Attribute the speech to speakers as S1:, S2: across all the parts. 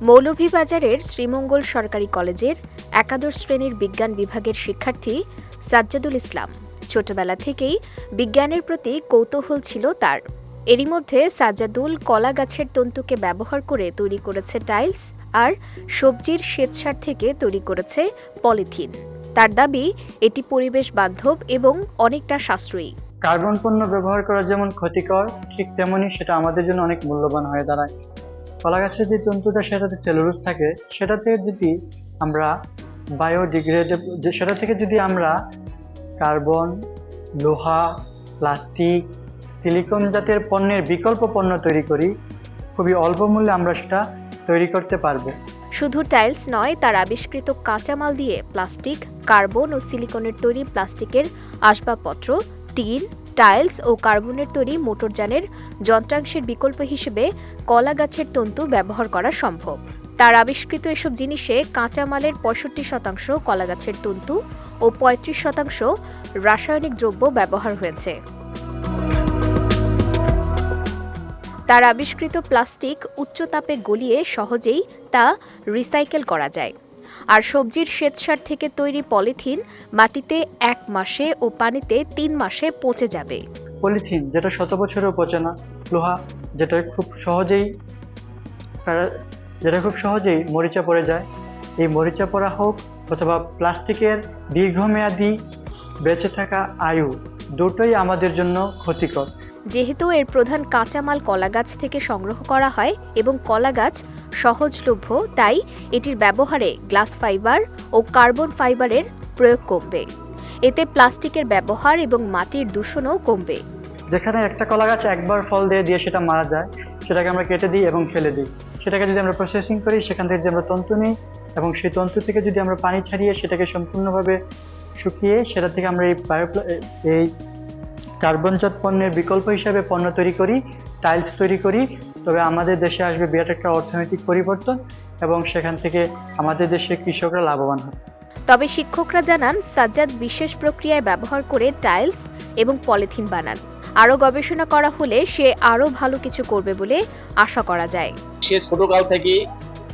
S1: মৌলভীবাজারের শ্রীমঙ্গল সরকারি কলেজের একাদশ শ্রেণির বিজ্ঞান বিভাগের শিক্ষার্থী সাজ্জাদুল ইসলাম। ছোটবেলা থেকেই বিজ্ঞানের প্রতি কৌতূহল ছিল তার। এরই মধ্যে সাজ্জাদুল কলা গাছের তন্তুকে ব্যবহার করে তৈরি করেছে টাইলস আর সবজির শ্বেতসার থেকে তৈরি করেছে পলিথিন। তার দাবি, এটি পরিবেশ বান্ধব এবং অনেকটা সাশ্রয়ী।
S2: কার্বন পণ্য ব্যবহার করা যেমন ক্ষতিকর, ঠিক তেমনই সেটা আমাদের জন্য অনেক মূল্যবান হয়ে দাঁড়ায়। কলা গাছের যে তন্তুটা সেটাতে সেলুলোজ থাকে, সেটা থেকে যদি আমরা বায়োডিগ্রেডেবল যে সেটা থেকে যদি আমরা কার্বন লোহা প্লাস্টিক সিলিকন জাতের পণ্যের বিকল্প পণ্য তৈরি করি, খুবই অল্প মূল্যে আমরা সেটা তৈরি করতে পারব।
S1: শুধু টাইলস নয়, তার আবিষ্কৃত কাঁচামাল দিয়ে প্লাস্টিক কার্বন ও সিলিকনের তৈরি প্লাস্টিকের আসবাবপত্র, টিন টাইলস ও কার্বনের তৈরি মোটরযানের যন্ত্রাংশের বিকল্প হিসেবে কলা গাছের তন্তু ব্যবহার করা সম্ভব। তার আবিষ্কৃত এসব জিনিসে কাঁচামালের পঁয়ষট্টি শতাংশ কলা গাছের তন্তু ও পঁয়ত্রিশ শতাংশ রাসায়নিক দ্রব্য ব্যবহার হয়েছে। তার আবিষ্কৃত প্লাস্টিক উচ্চ তাপে গলিয়ে সহজেই তা রিসাইকেল করা যায়। আর সবজির শ্বেতসার থেকে তৈরি পলিথিন মাটিতে এক মাসে ও পানিতে তিন মাসে পচে যাবে।
S2: পলিথিন যেটা শত বছরেও পচে না। লোহা যেটা খুব সহজেই যেটা খুব সহজেই মরিচা পড়ে যায়। এই মরিচা পড়া হোক অথবা প্লাস্টিকের দীর্ঘমেয়াদী বেঁচে থাকা আয়ু দুটোই আমাদের জন্য ক্ষতিকর।
S1: যেহেতু এর প্রধান কাঁচামাল কলা গাছ থেকে সংগ্রহ করা হয় এবং কলা গাছ সহজলভ্য, তাই এটির ব্যবহারে গ্লাস ফাইবার ও কার্বন ফাইবারের প্রয়োগ কমবে। এতে প্লাস্টিকের ব্যবহার এবং মাটির দূষণও কমবে।
S2: যেখানে একটা কলা গাছ একবার ফল দিয়ে দিয়ে সেটা মারা যায়, সেটাকে আমরা কেটে দিই এবং ফেলে দিই। সেটাকে যদি আমরা প্রসেসিং করি, সেখান থেকে যদি আমরা তন্তু নিই এবং সেই তন্তু থেকে যদি আমরা পানি ছাড়িয়ে সেটাকে সম্পূর্ণভাবে শুকিয়ে সেটা থেকে আমরা এই বায়ো এই কার্বনজাত পণ্যের বিকল্প হিসাবে পণ্য তৈরি করি টাইলস তৈরি করি তবে আমাদের দেশে আসবে বিরাট একটা অর্থনৈতিক পরিবর্তন এবং সেখান থেকে আমাদের দেশে কৃষকরা লাভবান হবে।
S1: তবে শিক্ষকরা জানান সাজ্জাদ বিশেষ প্রক্রিয়ায় ব্যবহার করে টাইলস এবং পলিথিন বানান। আরও গবেষণা করা হলে সে আরও ভালো কিছু করবে বলে আশা করা যায়।
S3: সে ছোটকাল থেকে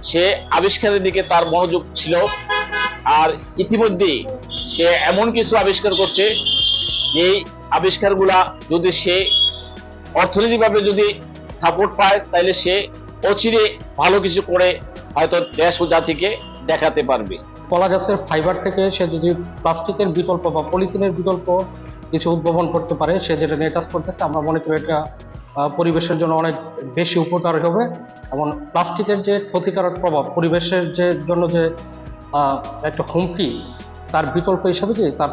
S3: সে আবিষ্কারের দিকে তার মনোযোগ ছিল আর ইতিমধ্যেই সে এমন কিছু আবিষ্কার করছে যে আবিষ্কারগুলা যদি সে অর্থনৈতিকভাবে যদি সাপোর্ট পায় তাহলে সে অচিরে ভালো কিছু করে হয়তো দেশ ও জাতিকে দেখাতে পারবে।
S4: কলা গাছের ফাইবার থেকে সে যদি প্লাস্টিকের বিকল্প বা পলিথিনের বিকল্প কিছু উদ্ভাবন করতে পারে, সে যেটা নিয়ে কাজ করতেছে, আমরা মনে করি এটা পরিবেশের জন্য অনেক বেশি উপকার হবে। এবং প্লাস্টিকের যে ক্ষতিকারক প্রভাব, পরিবেশের যে জন্য যে একটা হুমকি, তার বিকল্প হিসাবে কি তার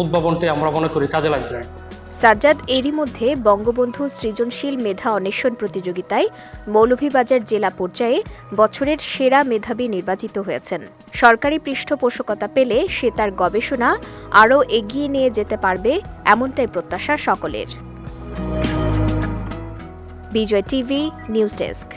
S4: উদ্ভাবনটি আমরা মনে করি কাজে লাগবে।
S1: সাজ্জাদ, এরই মধ্যে বঙ্গবন্ধু সৃজনশীল মেধা অন্বেষণ প্রতিযোগিতায় মৌলভীবাজার জেলা পর্যায়ে বছরের সেরা মেধাবী নির্বাচিত হয়েছেন। সরকারি পৃষ্ঠপোষকতা পেলে সে তার গবেষণা আরও এগিয়ে নিয়ে যেতে পারবে এমনটাই প্রত্যাশা সকলের। Bijoy TV, news desk.